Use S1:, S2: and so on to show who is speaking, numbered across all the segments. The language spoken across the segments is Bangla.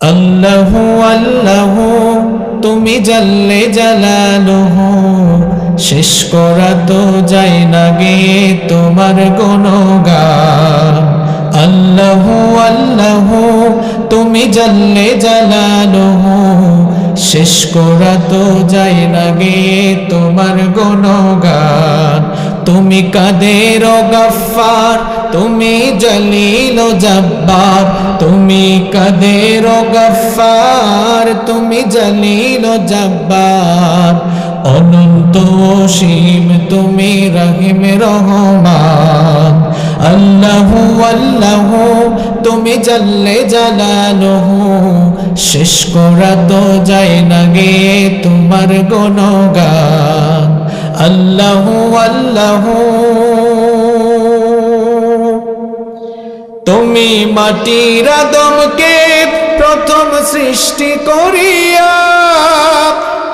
S1: আল্লাহ আল্লাহ, তুমি জাল্লে জালালুহু। শেষ করা তো যায় না গে তোমার গুণগান। আল্লাহ আল্লাহ, তুমি জাল্লে জালালুহু। শেষ করা তো যায় না গে তোমার গুণগান। তুমি কাদের গফার তুমি জলিল জব্বার। তুমি কাদের গফার তুমি জলিল জব্বার। অনন্ত অসীম তুমি রহিম রহমান। আল্লাহ আল্লাহ, তুমি জল্লে জালালহু। শেষ করা তো যায় না গে তোমার গুণগান। আল্লাহ আল্লাহ। তুমি মাটির আদমকে প্রথম সৃষ্টি করিয়া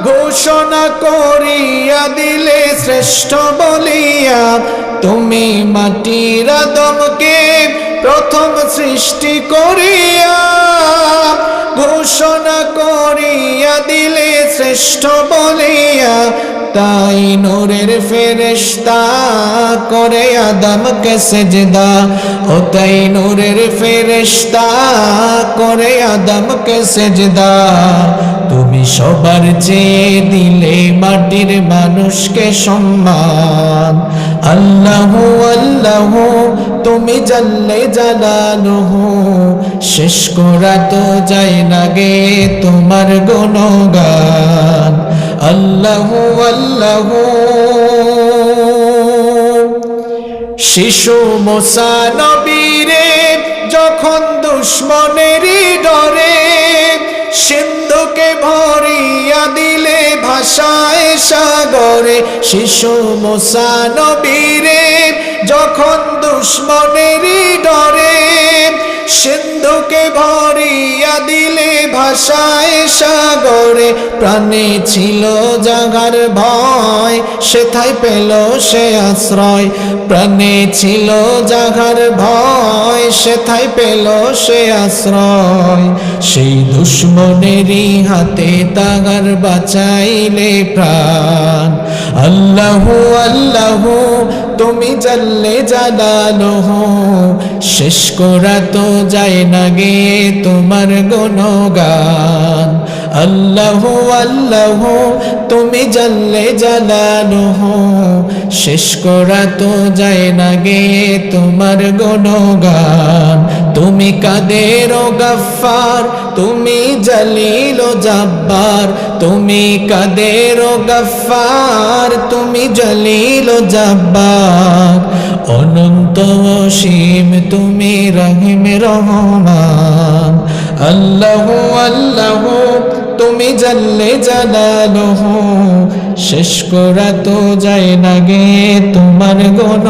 S1: ঘোষণা করিয়া দিলে শ্রেষ্ঠ বলিয়া তুমি মাটির আদমকে প্রথম সৃষ্টি করিয়া ঘোষণা করিয়া দিলে শ্রেষ্ঠ বলিয়া, তাই নূরের ফেরেশতা করে আদমকে সেজদা, ও তাই নূরের ফেরেশতা করে আদমকে সেজদা। তুমি সবার চেয়ে দিলে মাটির মানুষকে সম্মান। আল্লাহ আল্লাহ, তুমি জানলে জালালুহু। শেষ করা তো যায় না গে তোমার গুণগান। আল্লাহ আল্লাহ। শিশু মোসা নবীরে যখন দুশ্মনেরই ডরে সিন্ধুকে ভরিয়া দিলে ভাষায় সাগরে শিশু মোসা নবীরে যখন দুশ্মনেরই ডরে সিন্ধুকে ভরিয়া দিলে ভাষায় সাগরে প্রাণে ছিল জাগার ভয়, সেথায় পেল সে আশ্রয়। প্রাণে ছিল জাগার ভয়, সেথায় পেল সে আশ্রয়। সেই দুশ্মনেরই হাতে তাগার বাঁচাইলে প্রাণ। আল্লাহ আল্লাহ তুমি জানলে জালালহ। শেষ করা তো যায় না গে তোমার গুণগান। আল্লাহ আল্লাহ, তুমি জানলে জালালহ শেষ করা তো যায় না গে তোমার গুণগান। তুমি কাদের গফার তুমি জলিল জব্বার। তুমি কাদের গফার তুমি জলিল জব্বার। অনন্ত অসীম তুমি রহিম রহমান। আল্লাহ আল্লাহ তুমি জানলে জানালো শেষ করা তো যায় না গে তোমার গুণ